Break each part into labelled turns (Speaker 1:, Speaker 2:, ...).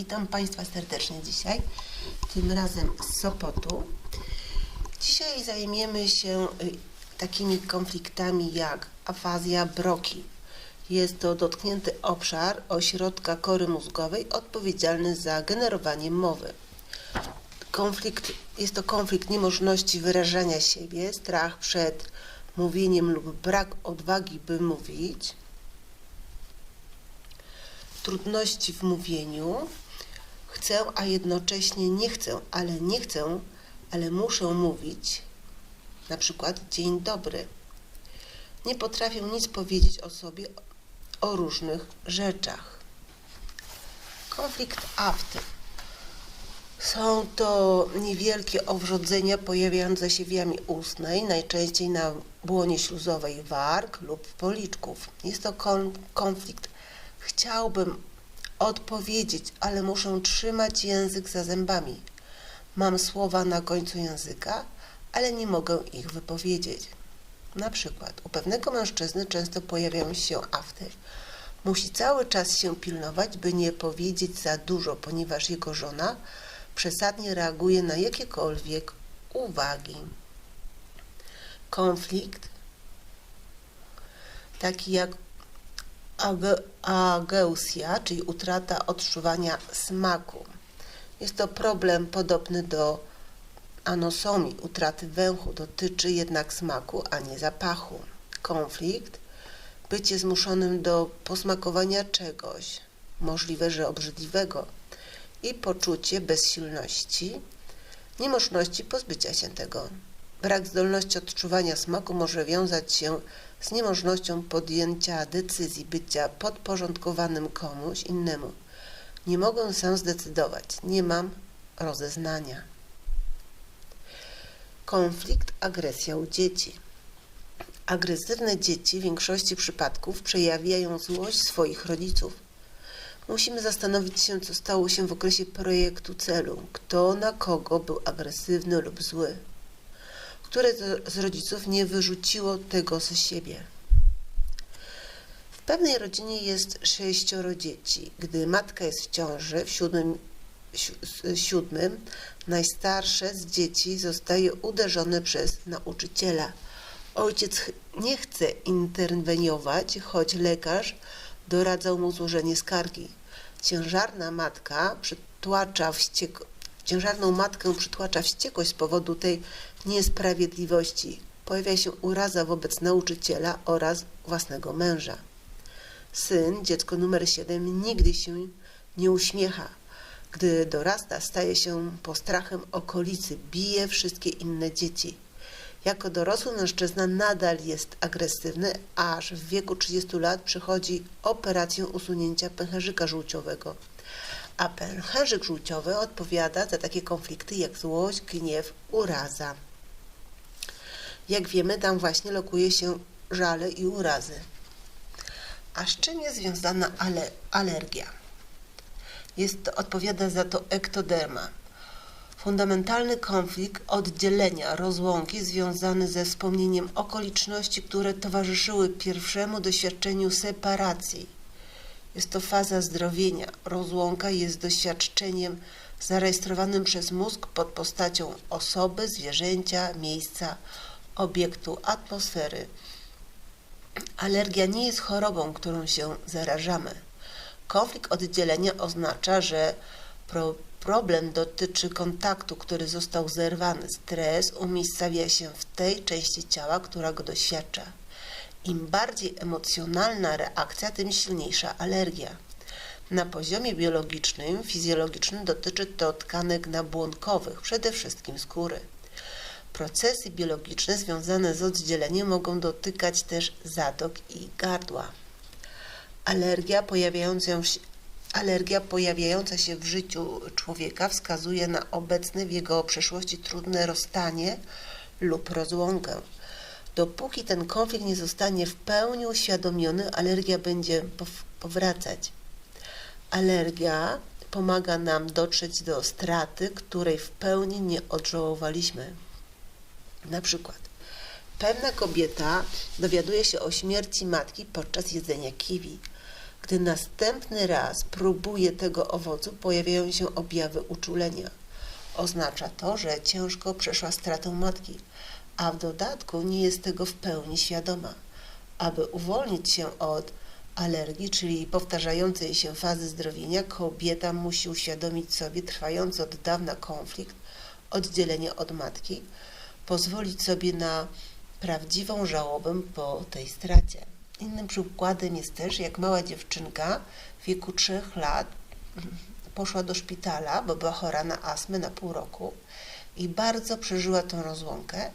Speaker 1: Witam Państwa serdecznie dzisiaj, tym razem z Sopotu. Dzisiaj zajmiemy się y, takimi konfliktami jak afazja broki. Jest to dotknięty obszar ośrodka kory mózgowej odpowiedzialny za generowanie mowy. Konflikt, jest to konflikt niemożności wyrażania siebie, strach przed mówieniem lub brak odwagi, by mówić, trudności w mówieniu, chcę, a jednocześnie nie chcę, ale nie chcę, ale muszę mówić, na przykład dzień dobry. Nie potrafię nic powiedzieć o sobie o różnych rzeczach. Konflikt afty. Są to niewielkie owrzodzenia pojawiające się w jamie ustnej, najczęściej na błonie śluzowej warg lub policzków. Jest to kon- konflikt. Chciałbym odpowiedzieć, ale muszę trzymać język za zębami. Mam słowa na końcu języka, ale nie mogę ich wypowiedzieć. Na przykład u pewnego mężczyzny często pojawiają się afty. Musi cały czas się pilnować, by nie powiedzieć za dużo, ponieważ jego żona przesadnie reaguje na jakiekolwiek uwagi. Konflikt, taki jak age- ageusia, czyli utrata odczuwania smaku. Jest to problem podobny do anosomii, utraty węchu, dotyczy jednak smaku, a nie zapachu. Konflikt, bycie zmuszonym do posmakowania czegoś, możliwe, że obrzydliwego, i poczucie bezsilności, niemożności pozbycia się tego. Brak zdolności odczuwania smaku może wiązać się z niemożnością podjęcia decyzji, bycia podporządkowanym komuś innemu. Nie mogę sam zdecydować, nie mam rozeznania. Konflikt, agresja u dzieci. Agresywne dzieci w większości przypadków przejawiają złość swoich rodziców. Musimy zastanowić się, co stało się w okresie projektu celu, kto na kogo był agresywny lub zły, które z- rodziców nie wyrzuciło tego ze siebie. W pewnej rodzinie jest sześcioro dzieci. Gdy matka jest w ciąży, w siódmym, si- siódmym najstarsze z dzieci zostaje uderzone przez nauczyciela. Ojciec nie chce interweniować, choć lekarz doradzał mu złożenie skargi. Ciężarna matka przytłacza wściek... Ciężarną matkę przytłacza wściekłość z powodu tej niesprawiedliwości. Pojawia się uraza wobec nauczyciela oraz własnego męża. Syn, dziecko numer 7, nigdy się nie uśmiecha. Gdy dorasta, staje się postrachem okolicy, bije wszystkie inne dzieci. Jako dorosły mężczyzna nadal jest agresywny, aż w wieku 30 lat przechodzi operację usunięcia pęcherzyka żółciowego. A pęcherzyk żółciowy odpowiada za takie konflikty jak złość, gniew, uraza. Jak wiemy, tam właśnie lokuje się żale i urazy. A z czym jest związana ale, alergia? Jest to, odpowiada za to ektoderma. Fundamentalny konflikt oddzielenia, rozłąki związany ze wspomnieniem okoliczności, które towarzyszyły pierwszemu doświadczeniu separacji. Jest to faza zdrowienia. Rozłąka jest doświadczeniem zarejestrowanym przez mózg pod postacią osoby, zwierzęcia, miejsca, obiektu, atmosfery. Alergia nie jest chorobą, którą się zarażamy. Konflikt oddzielenia oznacza, że pro, problem dotyczy kontaktu, który został zerwany. Stres umiejscawia się w tej części ciała, która go doświadcza. Im bardziej emocjonalna reakcja, tym silniejsza alergia. Na poziomie biologicznym, fizjologicznym dotyczy to tkanek nabłonkowych, przede wszystkim skóry. Procesy biologiczne związane z oddzieleniem mogą dotykać też zatok i gardła. Alergia pojawiająca się, alergia pojawiająca się w życiu człowieka wskazuje na obecne w jego przeszłości trudne rozstanie lub rozłąkę. Dopóki ten konflikt nie zostanie w pełni uświadomiony, alergia będzie pow- powracać. Alergia pomaga nam dotrzeć do straty, której w pełni nie odżałowaliśmy. Na przykład, pewna kobieta dowiaduje się o śmierci matki podczas jedzenia kiwi. Gdy następny raz próbuje tego owocu, pojawiają się objawy uczulenia. Oznacza to, że ciężko przeszła stratę matki, a w dodatku nie jest tego w pełni świadoma. Aby uwolnić się od alergii, czyli powtarzającej się fazy zdrowienia, kobieta musi uświadomić sobie trwający od dawna konflikt, oddzielenie od matki, pozwolić sobie na prawdziwą żałobę po tej stracie. Innym przykładem jest też, jak mała dziewczynka w wieku 3 lat poszła do szpitala, bo była chora na astmę na pół roku i bardzo przeżyła tą rozłąkę.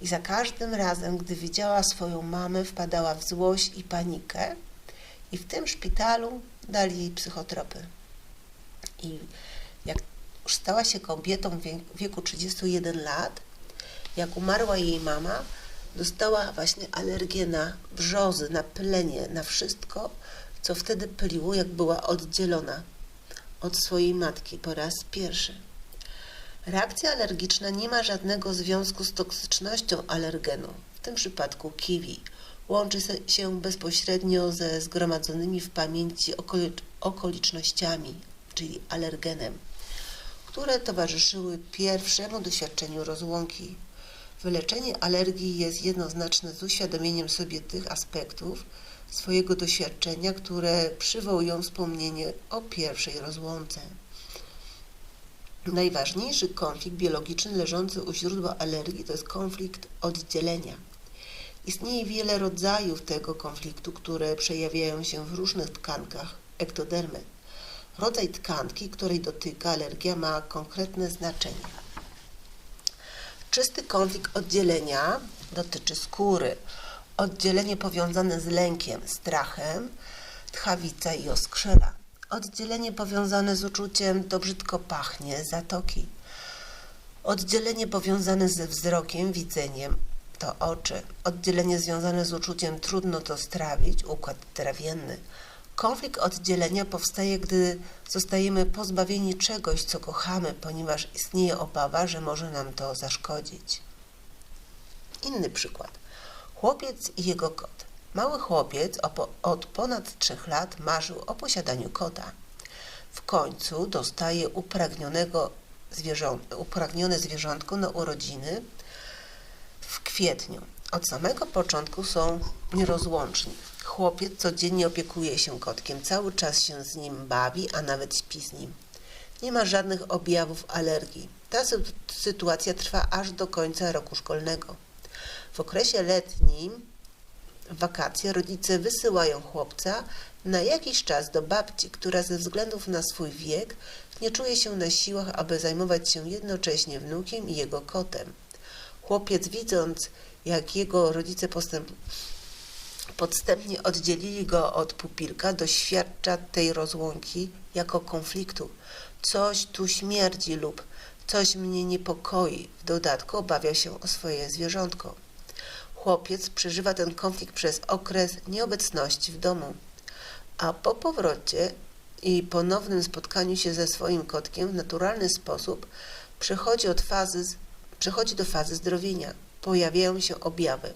Speaker 1: I za każdym razem, gdy widziała swoją mamę, wpadała w złość i panikę. I w tym szpitalu dali jej psychotropy. I jak już stała się kobietą w wieku 31 lat, jak umarła jej mama, dostała właśnie alergię na brzozy, na plenie, na wszystko, co wtedy pyliło, jak była oddzielona od swojej matki po raz pierwszy. Reakcja alergiczna nie ma żadnego związku z toksycznością alergenu, w tym przypadku kiwi. Łączy się bezpośrednio ze zgromadzonymi w pamięci okolicznościami, czyli alergenem, które towarzyszyły pierwszemu doświadczeniu rozłąki. Wyleczenie alergii jest jednoznaczne z uświadomieniem sobie tych aspektów swojego doświadczenia, które przywołują wspomnienie o pierwszej rozłące. Najważniejszy konflikt biologiczny leżący u źródła alergii to jest konflikt oddzielenia. Istnieje wiele rodzajów tego konfliktu, które przejawiają się w różnych tkankach ektodermy. Rodzaj tkanki, której dotyka alergia, ma konkretne znaczenie. Czysty konflikt oddzielenia dotyczy skóry. Oddzielenie powiązane z lękiem, strachem, tchawica i oskrzela. Oddzielenie powiązane z uczuciem to brzydko pachnie, zatoki. Oddzielenie powiązane ze wzrokiem, widzeniem to oczy. Oddzielenie związane z uczuciem trudno to strawić, układ trawienny. Konflikt oddzielenia powstaje, gdy zostajemy pozbawieni czegoś, co kochamy, ponieważ istnieje obawa, że może nam to zaszkodzić. Inny przykład. Chłopiec i jego kot. Mały chłopiec od ponad trzech lat marzył o posiadaniu kota. W końcu dostaje upragnionego zwierząt, upragnione zwierzątko na urodziny w kwietniu. Od samego początku są nierozłączni. Chłopiec codziennie opiekuje się kotkiem, cały czas się z nim bawi, a nawet śpi z nim. Nie ma żadnych objawów alergii. Ta sytuacja trwa aż do końca roku szkolnego. W okresie letnim, wakacje, rodzice wysyłają chłopca na jakiś czas do babci, która ze względów na swój wiek nie czuje się na siłach, aby zajmować się jednocześnie wnukiem i jego kotem. Chłopiec, widząc, jak jego rodzice postęp, podstępnie oddzielili go od pupilka, doświadcza tej rozłąki jako konfliktu. Coś tu śmierdzi lub coś mnie niepokoi. W dodatku obawia się o swoje zwierzątko. Chłopiec przeżywa ten konflikt przez okres nieobecności w domu, a po powrocie i ponownym spotkaniu się ze swoim kotkiem w naturalny sposób przechodzi, od fazy, przechodzi do fazy zdrowienia. Pojawiają się objawy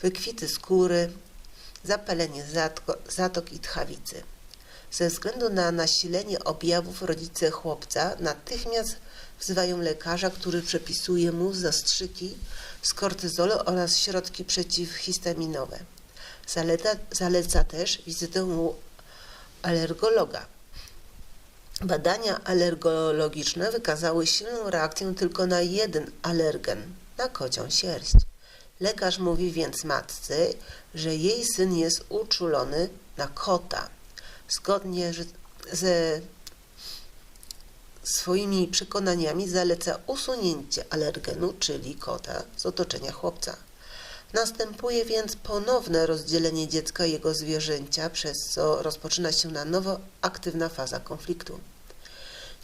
Speaker 1: wykwity skóry, zapalenie zatok i tchawicy. Ze względu na nasilenie objawów rodzice chłopca natychmiast wzywają lekarza, który przepisuje mu zastrzyki z kortyzolu oraz środki przeciwhistaminowe. Zaleca, zaleca też wizytę u alergologa. Badania alergologiczne wykazały silną reakcję tylko na jeden alergen, na kocią sierść. Lekarz mówi więc matce, że jej syn jest uczulony na kota. Zgodnie ze swoimi przekonaniami zaleca usunięcie alergenu, czyli kota, z otoczenia chłopca. Następuje więc ponowne rozdzielenie dziecka i jego zwierzęcia, przez co rozpoczyna się na nowo aktywna faza konfliktu.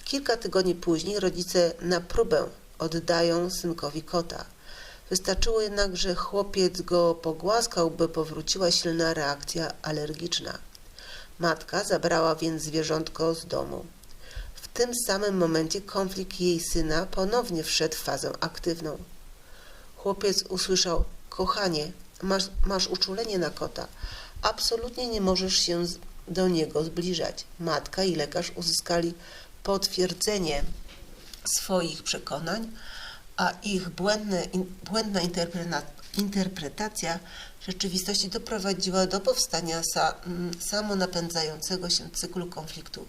Speaker 1: Kilka tygodni później rodzice na próbę oddają synkowi kota. Wystarczyło jednak, że chłopiec go pogłaskał, by powróciła silna reakcja alergiczna. Matka zabrała więc zwierzątko z domu. W tym samym momencie konflikt jej syna ponownie wszedł w fazę aktywną. Chłopiec usłyszał: Kochanie, masz, masz uczulenie na kota. Absolutnie nie możesz się do niego zbliżać. Matka i lekarz uzyskali potwierdzenie swoich przekonań, a ich błędne, in, błędna interpreta, interpretacja rzeczywistości doprowadziła do powstania sa, m, samonapędzającego się cyklu konfliktu,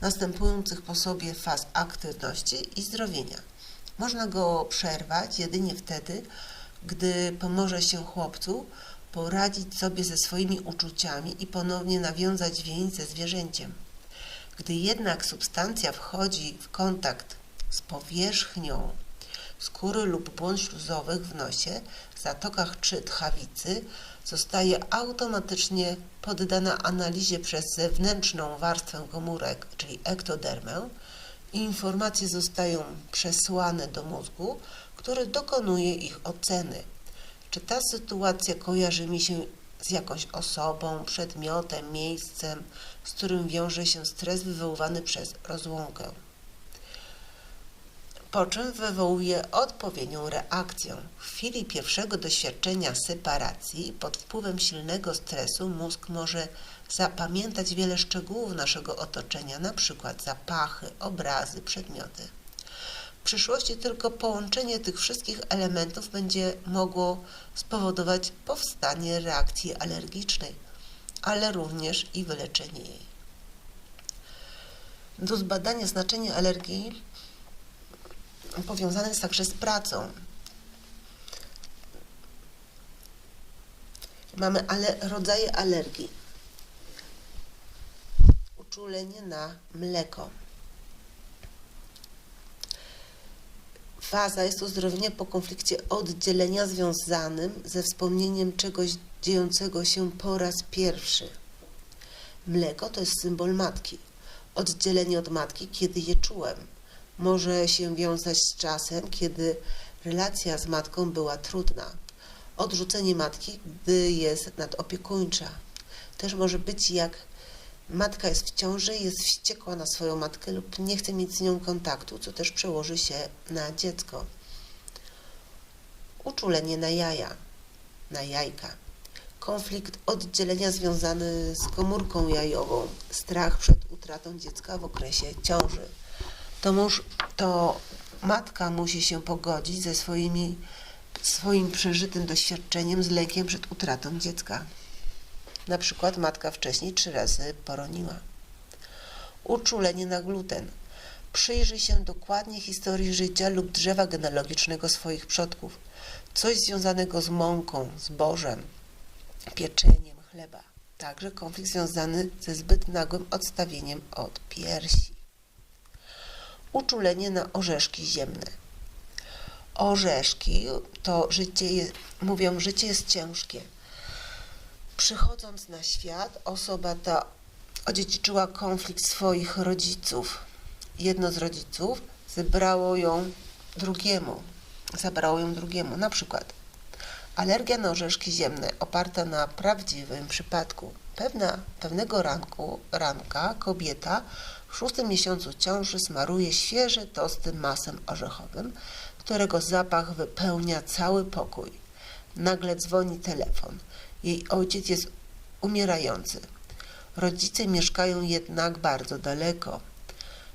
Speaker 1: następujących po sobie faz aktywności i zdrowienia. Można go przerwać jedynie wtedy, gdy pomoże się chłopcu poradzić sobie ze swoimi uczuciami i ponownie nawiązać więź ze zwierzęciem. Gdy jednak substancja wchodzi w kontakt z powierzchnią skóry lub błon śluzowych w nosie, zatokach czy tchawicy, zostaje automatycznie poddana analizie przez zewnętrzną warstwę komórek, czyli ektodermę, informacje zostają przesłane do mózgu, który dokonuje ich oceny. Czy ta sytuacja kojarzy mi się z jakąś osobą, przedmiotem, miejscem, z którym wiąże się stres wywoływany przez rozłąkę? Po czym wywołuje odpowiednią reakcję. W chwili pierwszego doświadczenia separacji, pod wpływem silnego stresu, mózg może zapamiętać wiele szczegółów naszego otoczenia, np. zapachy, obrazy, przedmioty. W przyszłości tylko połączenie tych wszystkich elementów będzie mogło spowodować powstanie reakcji alergicznej, ale również i wyleczenie jej. Do zbadania znaczenia alergii powiązane jest także z pracą. Mamy ale rodzaje alergii. Uczulenie na mleko. Faza jest uzdrowienie po konflikcie oddzielenia związanym ze wspomnieniem czegoś dziejącego się po raz pierwszy. Mleko to jest symbol matki. Oddzielenie od matki, kiedy je czułem. Może się wiązać z czasem, kiedy relacja z matką była trudna. Odrzucenie matki, gdy jest nadopiekuńcza. Też może być jak matka jest w ciąży, jest wściekła na swoją matkę lub nie chce mieć z nią kontaktu, co też przełoży się na dziecko. Uczulenie na jaja, na jajka. Konflikt oddzielenia związany z komórką jajową, strach przed utratą dziecka w okresie ciąży. To, mąż, to matka musi się pogodzić ze swoimi, swoim przeżytym doświadczeniem z lękiem przed utratą dziecka. Na przykład matka wcześniej trzy razy poroniła. Uczulenie na gluten. Przyjrzyj się dokładnie historii życia lub drzewa genealogicznego swoich przodków. Coś związanego z mąką, zbożem, pieczeniem chleba. Także konflikt związany ze zbyt nagłym odstawieniem od piersi. Uczulenie na orzeszki ziemne. Orzeszki to życie jest, mówią, życie jest ciężkie Przychodząc na świat, osoba ta odziedziczyła konflikt swoich rodziców. Jedno z rodziców zebrało ją drugiemu, zabrało ją drugiemu. Na przykład alergia na orzeszki ziemne oparta na prawdziwym przypadku. Pewna, pewnego ranku, ranka kobieta w szóstym miesiącu ciąży smaruje świeże tosty masem orzechowym, którego zapach wypełnia cały pokój. Nagle dzwoni telefon. Jej ojciec jest umierający. Rodzice mieszkają jednak bardzo daleko.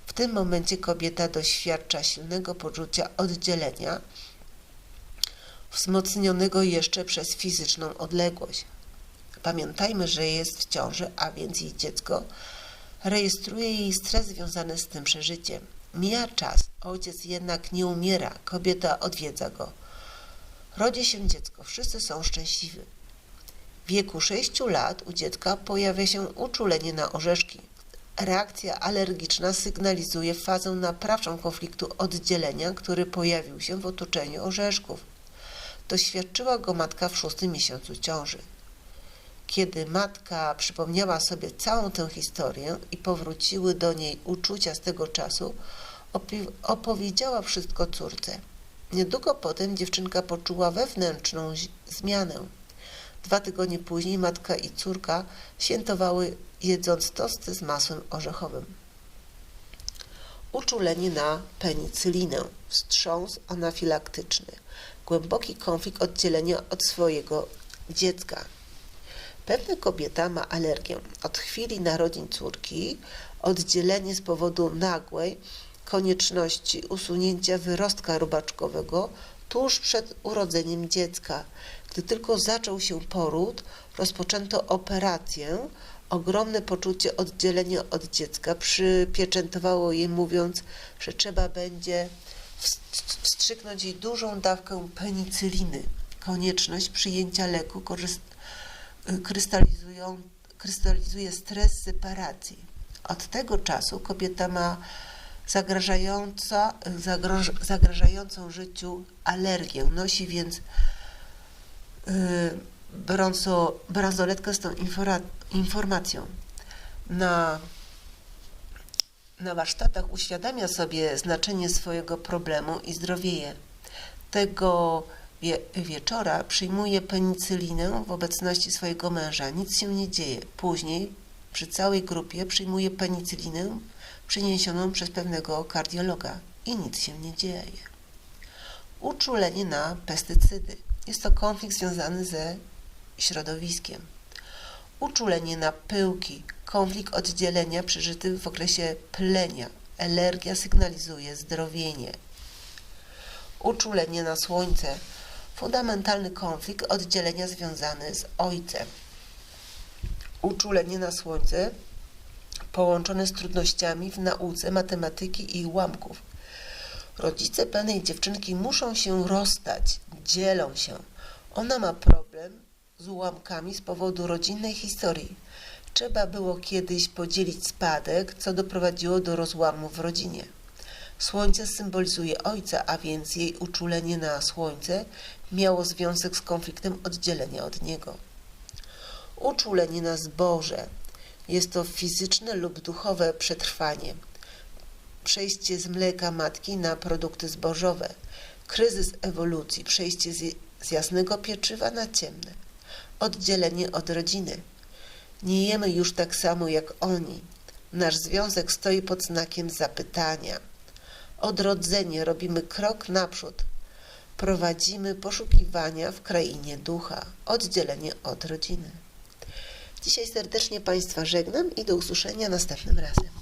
Speaker 1: W tym momencie kobieta doświadcza silnego poczucia oddzielenia, wzmocnionego jeszcze przez fizyczną odległość. Pamiętajmy, że jest w ciąży, a więc jej dziecko rejestruje jej stres związany z tym przeżyciem. Mija czas, ojciec jednak nie umiera, kobieta odwiedza go. Rodzi się dziecko, wszyscy są szczęśliwi. W wieku 6 lat u dziecka pojawia się uczulenie na orzeszki. Reakcja alergiczna sygnalizuje fazę naprawczą konfliktu oddzielenia, który pojawił się w otoczeniu orzeszków. Doświadczyła go matka w szóstym miesiącu ciąży. Kiedy matka przypomniała sobie całą tę historię i powróciły do niej uczucia z tego czasu, opowiedziała wszystko córce. Niedługo potem dziewczynka poczuła wewnętrzną zmianę. Dwa tygodnie później matka i córka świętowały jedząc tosty z masłem orzechowym. Uczulenie na penicylinę, wstrząs anafilaktyczny, głęboki konflikt oddzielenia od swojego dziecka. Pewna kobieta ma alergię. Od chwili narodzin córki oddzielenie z powodu nagłej konieczności usunięcia wyrostka robaczkowego tuż przed urodzeniem dziecka. Gdy tylko zaczął się poród, rozpoczęto operację. Ogromne poczucie oddzielenia od dziecka przypieczętowało jej, mówiąc, że trzeba będzie wst- wstrzyknąć jej dużą dawkę penicyliny. Konieczność przyjęcia leku korzyst- krystalizują, krystalizuje stres separacji. Od tego czasu kobieta ma zagrażająca, zagroż, zagrażającą życiu alergię. Nosi więc yy, bransoletkę z tą infora, informacją. Na, na warsztatach uświadamia sobie znaczenie swojego problemu i zdrowieje. Tego wie, wieczora przyjmuje penicylinę w obecności swojego męża. Nic się nie dzieje. Później przy całej grupie przyjmuje penicylinę przyniesioną przez pewnego kardiologa i nic się nie dzieje. Uczulenie na pestycydy. Jest to konflikt związany ze środowiskiem. Uczulenie na pyłki. Konflikt oddzielenia przeżyty w okresie plenia. Alergia sygnalizuje zdrowienie. Uczulenie na słońce. Fundamentalny konflikt oddzielenia związany z ojcem. Uczulenie na słońce połączone z trudnościami w nauce matematyki i ułamków. Rodzice pewnej dziewczynki muszą się rozstać, dzielą się. Ona ma problem z ułamkami z powodu rodzinnej historii. Trzeba było kiedyś podzielić spadek, co doprowadziło do rozłamu w rodzinie. Słońce symbolizuje ojca, a więc jej uczulenie na słońce miało związek z konfliktem oddzielenia od niego. Uczulenie na zboże jest to fizyczne lub duchowe przetrwanie. Przejście z mleka matki na produkty zbożowe. Kryzys ewolucji. Przejście z jasnego pieczywa na ciemne. Oddzielenie od rodziny. Nie jemy już tak samo jak oni. Nasz związek stoi pod znakiem zapytania. Odrodzenie. Robimy krok naprzód. Prowadzimy poszukiwania w krainie ducha. Oddzielenie od rodziny. Dzisiaj serdecznie Państwa żegnam i do usłyszenia następnym razem.